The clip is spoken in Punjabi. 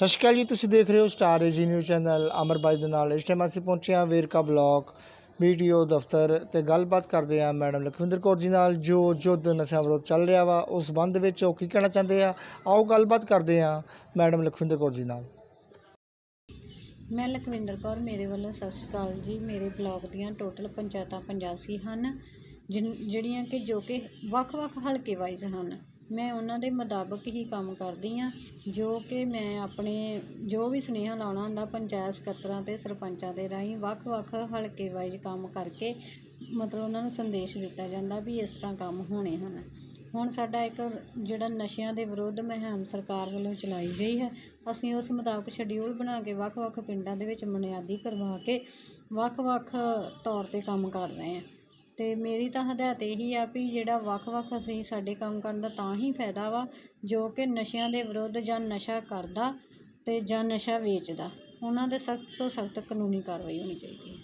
ਸਤਿ ਸ਼੍ਰੀ ਅਕਾਲ ਜੀ, ਤੁਸੀਂ ਦੇਖ ਰਹੇ ਹੋ star AG news channel Amarbaj ਦੇ ਨਾਲ। ਇਸ ਟਾਈਮ ਅਸੀਂ ਪਹੁੰਚੇ ਹਾਂ ਵੇਰਕਾ ਬਲਾਕ ਵੀਡੀਓ ਦਫ਼ਤਰ ਤੇ ਗੱਲਬਾਤ ਕਰਦੇ ਹਾਂ ਮੈਡਮ ਲਖਵਿੰਦਰ ਕੌਰ ਜੀ ਨਾਲ, ਜੋ ਯੁੱਧ ਨਸ਼ਾ ਵਿਰੋਧ ਚੱਲ ਰਿਹਾ ਵਾ, ਉਸ ਸੰਬੰਧ ਵਿੱਚ ਉਹ ਕੀ ਕਹਿਣਾ ਚਾਹੁੰਦੇ ਆ? ਆਓ ਗੱਲਬਾਤ ਕਰਦੇ ਹਾਂ ਮੈਡਮ ਲਖਵਿੰਦਰ ਕੌਰ ਜੀ ਨਾਲ। ਮੈਂ ਲਖਵਿੰਦਰ ਕੌਰ, ਮੇਰੇ ਵੱਲੋਂ ਸਤਿ ਸ਼੍ਰੀ ਅਕਾਲ ਜੀ। ਮੇਰੇ ਬਲਾਕ ਦੀਆਂ ਟੋਟਲ ਪੰਚਾਇਤਾਂ 85 ਹਨ, ਜਿਨ- ਜਿਹੜੀਆਂ ਕਿ ਜੋ ਕਿ ਵੱਖ-ਵੱਖ ਹਲਕੇ ਵਾਈਜ਼ ਹਨ। ਮੈਂ ਉਹਨਾਂ ਦੇ ਮੁਤਾਬਕ ਹੀ ਕੰਮ ਕਰਦੀ ਹਾਂ, ਜੋ ਕਿ ਮੈਂ ਆਪਣੇ, ਜੋ ਵੀ ਸੁਨੇਹਾ ਲਾਉਣਾ ਹੁੰਦਾ ਪੰਚਾਇਤ ਸਕੱਤਰਾਂ ਅਤੇ ਸਰਪੰਚਾਂ ਦੇ ਰਾਹੀਂ, ਵੱਖ-ਵੱਖ ਹਲਕੇ ਵਾਈਜ਼ ਕੰਮ ਕਰਕੇ ਮਤਲਬ ਉਹਨਾਂ ਨੂੰ ਸੰਦੇਸ਼ ਦਿੱਤਾ ਜਾਂਦਾ ਵੀ ਇਸ ਤਰ੍ਹਾਂ ਕੰਮ ਹੋਣੇ ਹਨ। ਹੁਣ ਸਾਡਾ ਇੱਕ ਜਿਹੜਾ ਨਸ਼ਿਆਂ ਦੇ ਵਿਰੁੱਧ ਮੁਹਿੰਮ ਸਰਕਾਰ ਵੱਲੋਂ ਚਲਾਈ ਗਈ ਹੈ, ਅਸੀਂ ਉਸ ਮੁਤਾਬਕ ਸ਼ਡਿਊਲ ਬਣਾ ਕੇ ਵੱਖ-ਵੱਖ ਪਿੰਡਾਂ ਦੇ ਵਿੱਚ ਬੁਨਿਆਦੀ ਕਰਵਾ ਕੇ ਵੱਖ-ਵੱਖ ਤੌਰ ਤੇ ਕੰਮ ਕਰ ਰਹੇ ਹਾਂ। ਅਤੇ ਮੇਰੀ ਤਾਂ ਹਦਾਇਤ ਇਹੀ ਆ ਵੀ ਜਿਹੜਾ ਵੱਖ-ਵੱਖ ਅਸੀਂ ਸਾਡੇ ਕੰਮ ਕਰਨ ਦਾ ਤਾਂ ਹੀ ਫਾਇਦਾ ਵਾ, ਜੋ ਕਿ ਨਸ਼ਿਆਂ ਦੇ ਵਿਰੁੱਧ ਜਾਂ ਨਸ਼ਾ ਕਰਦਾ ਅਤੇ ਜਾਂ ਨਸ਼ਾ ਵੇਚਦਾ, ਉਹਨਾਂ 'ਤੇ ਸਖਤ ਤੋਂ ਸਖਤ ਕਾਨੂੰਨੀ ਕਾਰਵਾਈ ਹੋਣੀ ਚਾਹੀਦੀ ਹੈ।